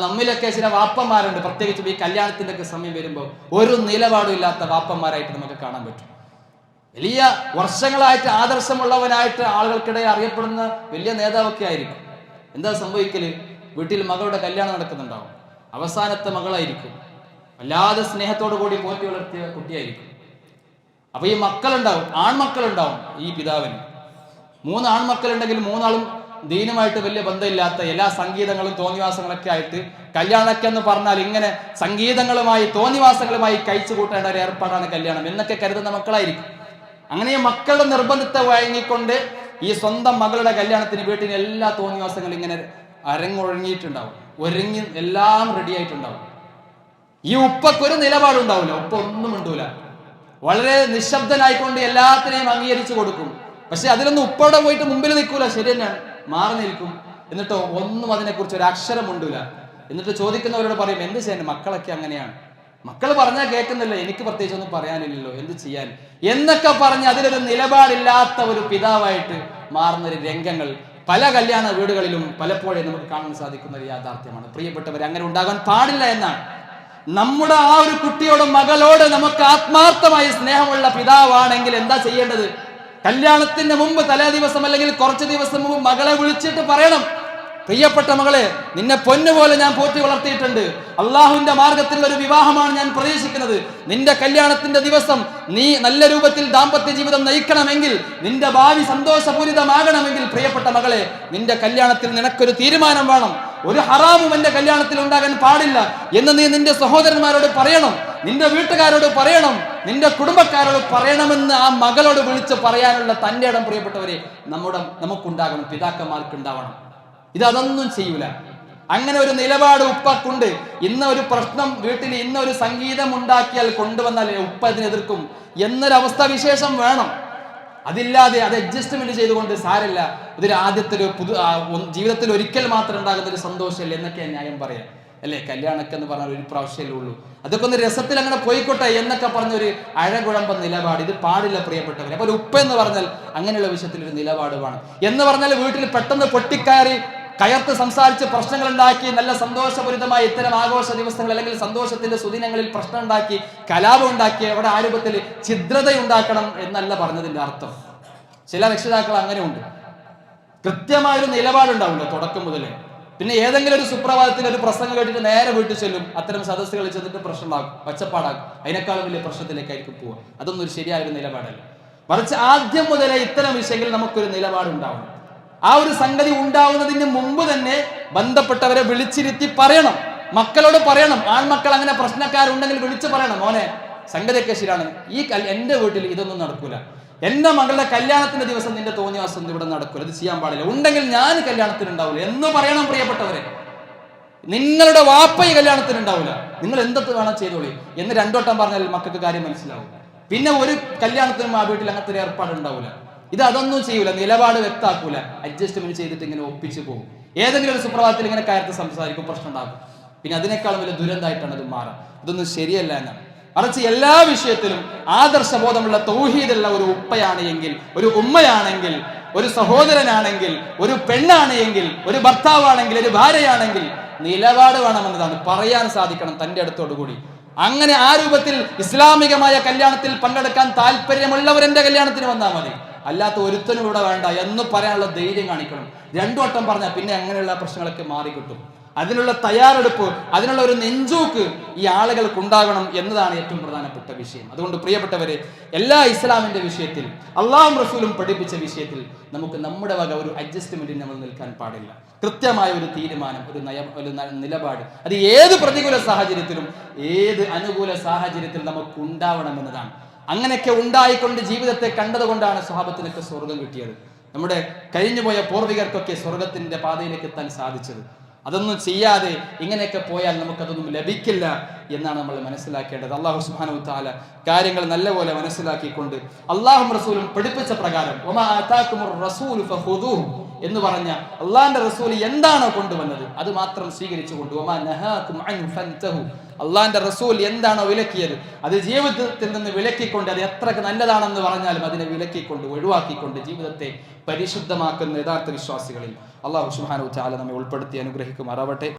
നമ്മിലൊക്കെ ചില വാപ്പന്മാരുണ്ട്. പ്രത്യേകിച്ചും ഈ കല്യാണത്തിന്റെ ഒക്കെ സമയം വരുമ്പോൾ ഒരു നിലപാടും ഇല്ലാത്ത വാപ്പന്മാരായിട്ട് നമുക്ക് കാണാൻ പറ്റും. വലിയ വർഷങ്ങളായിട്ട് ആദർശമുള്ളവനായിട്ട് ആളുകൾക്കിടയിൽ അറിയപ്പെടുന്ന വലിയ നേതാവൊക്കെ ആയിരിക്കും. എന്താ സംഭവിക്കൽ? വീട്ടിൽ മകളുടെ കല്യാണം നടക്കുന്നുണ്ടാവും. അവസാനത്തെ മകളായിരിക്കും. വല്ലാതെ സ്നേഹത്തോടു കൂടി പോറ്റി വളർത്തിയ കുട്ടിയായിരിക്കും. അപ്പൊ ഈ മക്കളുണ്ടാവും ആൺമക്കളുണ്ടാവും ഈ പിതാവിന്. മൂന്ന് ആൺമക്കളുണ്ടെങ്കിൽ മൂന്നാളും ദീനുമായിട്ട് വലിയ ബന്ധമില്ലാത്ത എല്ലാ സംഗീതങ്ങളും തോന്നിവാസങ്ങളൊക്കെ ആയിട്ട് കല്യാണമൊക്കെ എന്ന് പറഞ്ഞാൽ ഇങ്ങനെ സംഗീതങ്ങളുമായി തോന്നിവാസങ്ങളുമായി കഴിച്ചു കൂട്ടേണ്ട ഒരു ഏർപ്പാടാണ് കല്യാണം. എന്നൊക്കെ കരുതുന്ന മക്കളായിരിക്കും. അങ്ങനെ മക്കളുടെ നിർബന്ധത്തെ വഴങ്ങിക്കൊണ്ട് ഈ സ്വന്തം മകളുടെ കല്യാണത്തിന് വീട്ടിന് എല്ലാ തോന്നിവാസങ്ങളും ഇങ്ങനെ അരങ്ങൊഴങ്ങിയിട്ടുണ്ടാവും. ഒരുങ്ങി എല്ലാം റെഡി ആയിട്ടുണ്ടാവും. ഈ ഉപ്പക്കൊരു നിലപാടുണ്ടാവില്ല. ഉപ്പ ഒന്നും ഉണ്ടൂല വളരെ നിശബ്ദനായിക്കൊണ്ട് എല്ലാത്തിനെയും അംഗീകരിച്ചു കൊടുക്കും. പക്ഷെ അതിലൊന്നും ഉപ്പയുടെ പോയിട്ട് മുമ്പിൽ നിൽക്കൂല. ശരി തന്നെയാണ്. മാറി നിൽക്കും. എന്നിട്ടോ ഒന്നും അതിനെക്കുറിച്ച് ഒരു അക്ഷരം ഉണ്ടില്ല എന്നിട്ട് ചോദിക്കുന്നവരോട് പറയും എന്ത് ചെയ്യാൻ മക്കളൊക്കെ അങ്ങനെയാണ്? മക്കൾ പറഞ്ഞാൽ കേൾക്കുന്നില്ല എനിക്ക് പ്രത്യേകിച്ച് ഒന്നും പറയാനില്ലല്ലോ. എന്ത് ചെയ്യാൻ? എന്നൊക്കെ പറഞ്ഞ് അതിലൊരു നിലപാടില്ലാത്ത ഒരു പിതാവായിട്ട് മാറുന്ന ഒരു രംഗങ്ങൾ പല കല്യാണ വീടുകളിലും പലപ്പോഴും നമുക്ക് കാണാൻ സാധിക്കുന്ന ഒരു യാഥാർത്ഥ്യമാണ്. പ്രിയപ്പെട്ടവർ അങ്ങനെ ഉണ്ടാകാൻ പാടില്ല എന്നാണ്. നമ്മുടെ ആ ഒരു കുട്ടിയോട് മകളോട് നമുക്ക് ആത്മാർത്ഥമായി സ്നേഹമുള്ള പിതാവാണെങ്കിൽ എന്താ ചെയ്യേണ്ടത്? കല്യാണത്തിന്റെ മുമ്പ് തലേ ദിവസം അല്ലെങ്കിൽ കുറച്ച് ദിവസം മുമ്പ് മകളെ വിളിച്ചിട്ട് പറയണം. പ്രിയപ്പെട്ട മകളെ നിന്നെ പൊന്നു പോലെ ഞാൻ പോറ്റി വളർത്തിയിട്ടുണ്ട്. അള്ളാഹുവിന്റെ മാർഗത്തിലുള്ള ഒരു വിവാഹമാണ് ഞാൻ പ്രതീക്ഷിക്കുന്നത്. നിന്റെ കല്യാണത്തിന്റെ ദിവസം നീ നല്ല രൂപത്തിൽ ദാമ്പത്യ ജീവിതം നയിക്കണമെങ്കിൽ നിന്റെ ഭാവി സന്തോഷപൂരിതമാകണമെങ്കിൽ പ്രിയപ്പെട്ട മകളെ നിന്റെ കല്യാണത്തിൽ നിനക്കൊരു തീരുമാനം വേണം. ഒരു ഹറാമും എന്റെ കല്യാണത്തിൽ ഉണ്ടാകാൻ പാടില്ല എന്ന് നീ നിന്റെ സഹോദരന്മാരോട് പറയണം. നിന്റെ വീട്ടുകാരോട് പറയണം നിന്റെ കുടുംബക്കാരോട് പറയണമെന്ന് ആ മകളോട് വിളിച്ച് പറയാനുള്ള തന്റെ ഇടം പ്രിയപ്പെട്ടവരെ നമ്മുടെ നമുക്കുണ്ടാകണം പിതാക്കന്മാർക്ക് ഉണ്ടാവണം ഇത് അതൊന്നും ചെയ്യൂല. അങ്ങനെ ഒരു നിലപാട് ഉപ്പക്കുണ്ട്. ഇന്ന ഒരു പ്രശ്നം വീട്ടിൽ ഇന്ന ഒരു സംഗീതം ഉണ്ടാക്കിയാൽ കൊണ്ടുവന്നാൽ ഉപ്പ അതിനെതിർക്കും എന്നൊരവസ്ഥ വിശേഷം വേണം. അതില്ലാതെ അത് അഡ്ജസ്റ്റ്മെന്റ് ചെയ്തുകൊണ്ട് സാരല്ല. ഇതൊരു ആദ്യത്തെ ഒരു പുതു ജീവിതത്തിൽ ഒരിക്കൽ മാത്രം ഉണ്ടാകുന്ന ഒരു സന്തോഷമല്ലേ എന്നൊക്കെ ന്യായം പറയാം. അല്ലേ? കല്യാണമൊക്കെ എന്ന് പറഞ്ഞാൽ ഒരു പ്രാവശ്യമല്ലേ ഉള്ളൂ. അതൊക്കെ ഒന്ന് രസത്തിൽ അങ്ങനെ പോയിക്കോട്ടെ എന്നൊക്കെ പറഞ്ഞൊരു അഴകുഴമ്പ നിലപാട്. ഇത് പാടില്ല പ്രിയപ്പെട്ടവർ അപ്പോൾ ഉപ്പ എന്ന് പറഞ്ഞാൽ അങ്ങനെയുള്ള വിഷയത്തിൽ ഒരു നിലപാട് വേണം എന്ന് പറഞ്ഞാൽ വീട്ടിൽ പെട്ടെന്ന് പൊട്ടിക്കയറി കയർത്ത് സംസാരിച്ച് പ്രശ്നങ്ങൾ ഉണ്ടാക്കി നല്ല സന്തോഷപൂരിതമായ ഇത്തരം ആഘോഷ ദിവസങ്ങൾ അല്ലെങ്കിൽ സന്തോഷത്തിന്റെ സുദിനങ്ങളിൽ പ്രശ്നം ഉണ്ടാക്കി കലാപം ഉണ്ടാക്കി അവിടെ ആ രൂപത്തിൽ ഛിദ്രത ഉണ്ടാക്കണം എന്നല്ല പറഞ്ഞതിന്റെ അർത്ഥം. ചില രക്ഷിതാക്കൾ അങ്ങനെയുണ്ട്. കൃത്യമായൊരു നിലപാടുണ്ടാവില്ല തുടക്കം മുതലേ. പിന്നെ ഏതെങ്കിലും ഒരു സുപ്രഭാതത്തിൽ ഒരു പ്രസംഗം കേട്ടിട്ട് നേരെ വീട്ടിൽ ചെല്ലും അത്തരം സദസ്സുകളിൽ ചെന്നിട്ട് പ്രശ്നമാകും ഒച്ചപ്പാടാകും അതിനേക്കാളും വലിയ പ്രശ്നത്തിലേക്കായിരിക്കും പോവുക. അതൊന്നും ഒരു ശരിയായ ഒരു നിലപാടല്ല. മറിച്ച് ആദ്യം മുതലേ ഇത്തരം വിഷയങ്ങളിൽ നമുക്കൊരു നിലപാടുണ്ടാവണം. ആ ഒരു സംഗതി ഉണ്ടാവുന്നതിന് മുമ്പ് തന്നെ ബന്ധപ്പെട്ടവരെ വിളിച്ചിരുത്തി പറയണം. മക്കളോട് പറയണം. ആൺമക്കൾ അങ്ങനെ പ്രശ്നക്കാരുണ്ടെങ്കിൽ വിളിച്ചു പറയണം. മോനെ സംഗതിയൊക്കെ ശരിയാണ്. ഈ എന്റെ വീട്ടിൽ ഇതൊന്നും നടക്കൂല. എന്റെ മകളുടെ കല്യാണത്തിന്റെ ദിവസം നിന്റെ തോന്നിയവാസം ഇവിടെ നടക്കൂല. ഇത് ചെയ്യാൻ പാടില്ല. ഉണ്ടെങ്കിൽ ഞാൻ കല്യാണത്തിന് ഉണ്ടാവില്ല എന്ന് പറയണം പ്രിയപ്പെട്ടവരെ. നിങ്ങളുടെ വാപ്പ ഈ കല്യാണത്തിന് ഉണ്ടാവില്ല നിങ്ങൾ എന്തൊക്കെ വേണം ചെയ്തോളി. എന്ന് രണ്ടോട്ടം പറഞ്ഞാൽ മക്കൾക്ക് കാര്യം മനസ്സിലാവും. പിന്നെ ഒരു കല്യാണത്തിനും ആ വീട്ടിൽ അങ്ങനത്തെ ഒരു ഏർപ്പാട് ഉണ്ടാവില്ല ഇത് അതൊന്നും ചെയ്യൂല. നിലപാട് വ്യക്താക്കൂല അഡ്ജസ്റ്റ്മെന്റ് ചെയ്തിട്ട് ഇങ്ങനെ ഒപ്പിച്ചു പോകും ഏതെങ്കിലും ഒരു സുപ്രഭാതത്തിൽ ഇങ്ങനെ കാര്യത്തിൽ സംസാരിക്കും പ്രശ്നം ഉണ്ടാകും പിന്നെ അതിനേക്കാളും വലിയ ദുരന്തമായിട്ടാണ് അത് മാറുക ഇതൊന്നും ശരിയല്ല എന്നാണ്. മറിച്ച് എല്ലാ വിഷയത്തിലും ആദർശബോധമുള്ള തൗഹീദുള്ള ഒരു ഉപ്പയാണ് എങ്കിൽ ഒരു ഉമ്മയാണെങ്കിൽ ഒരു സഹോദരനാണെങ്കിൽ ഒരു പെണ്ണാണ് എങ്കിൽ ഒരു ഭർത്താവാണെങ്കിൽ ഒരു ഭാര്യയാണെങ്കിൽ നിലപാട് വേണമെന്നതാണ് പറയാൻ സാധിക്കണം തന്റെ അടുത്തോടു കൂടി. അങ്ങനെ ആ രൂപത്തിൽ ഇസ്ലാമികമായ കല്യാണത്തിൽ പങ്കെടുക്കാൻ താല്പര്യമുള്ളവർ എന്റെ കല്യാണത്തിന് വന്നാൽ മതി. അല്ലാത്ത ഒരുത്തനും ഇവിടെ വേണ്ട എന്ന് പറയാനുള്ള ധൈര്യം കാണിക്കണം. രണ്ടു വട്ടം പറഞ്ഞാൽ പിന്നെ അങ്ങനെയുള്ള പ്രശ്നങ്ങളൊക്കെ മാറിക്കിട്ടും. അതിനുള്ള തയ്യാറെടുപ്പ് അതിനുള്ള ഒരു നെഞ്ചൂക്ക് ഈ ആളുകൾക്ക് ഉണ്ടാകണം എന്നതാണ് ഏറ്റവും പ്രധാനപ്പെട്ട വിഷയം. അതുകൊണ്ട് പ്രിയപ്പെട്ടവരെ എല്ലാ ഇസ്ലാമിന്റെ വിഷയത്തിൽ അള്ളാഹും റസൂലും പഠിപ്പിച്ച വിഷയത്തിൽ നമുക്ക് നമ്മുടെ വക ഒരു അഡ്ജസ്റ്റ്മെന്റിന് നമ്മൾ നിൽക്കാൻ പാടില്ല. കൃത്യമായ ഒരു തീരുമാനം ഒരു നയ ഒരു നിലപാട് അത് ഏത് പ്രതികൂല സാഹചര്യത്തിലും ഏത് അനുകൂല സാഹചര്യത്തിൽ നമുക്ക് ഉണ്ടാവണം എന്നതാണ് അങ്ങനെയൊക്കെ ഉണ്ടായിക്കൊണ്ട് ജീവിതത്തെ കണ്ടതുകൊണ്ടാണ് സ്വഭാവത്തിനൊക്കെ സ്വർഗം കിട്ടിയത്. നമ്മുടെ കഴിഞ്ഞുപോയ പൂർവികർക്കൊക്കെ സ്വർഗത്തിന്റെ പാതയിലേക്ക് എത്താൻ സാധിച്ചത്. അതൊന്നും ചെയ്യാതെ ഇങ്ങനെയൊക്കെ പോയാൽ നമുക്കതൊന്നും ലഭിക്കില്ല എന്നാണ് നമ്മൾ മനസ്സിലാക്കേണ്ടത്. അള്ളാഹു താല കാര്യങ്ങൾ നല്ലപോലെ മനസ്സിലാക്കിക്കൊണ്ട് അള്ളാഹും റസൂലും പഠിപ്പിച്ച പ്രകാരം "വമാ ആതാക്കുമുർ റസൂലു എന്ന് പറഞ്ഞ അള്ളാഹിന്റെ റസൂൽ എന്താണോ കൊണ്ടുവന്നത് അത് മാത്രം സ്വീകരിച്ചു കൊണ്ടുപോകും അള്ളാന്റെ അൻഹു ഫൻതഹു" അള്ളാഹിന്റെ റസൂൽ എന്താണോ വിലക്കിയത് അത് ജീവിതത്തിൽ നിന്ന് വിലക്കിക്കൊണ്ട് അത് എത്ര നല്ലതാണെന്ന് പറഞ്ഞാലും അതിനെ വിലക്കിക്കൊണ്ട് ഒഴിവാക്കിക്കൊണ്ട് ജീവിതത്തെ പരിശുദ്ധമാക്കുന്ന യഥാർത്ഥ വിശ്വാസികളിൽ. അള്ളാഹു സുഹാനു ചാല നമ്മെ ഉൾപ്പെടുത്തി അനുഗ്രഹിക്കുമാറാവട്ടെ.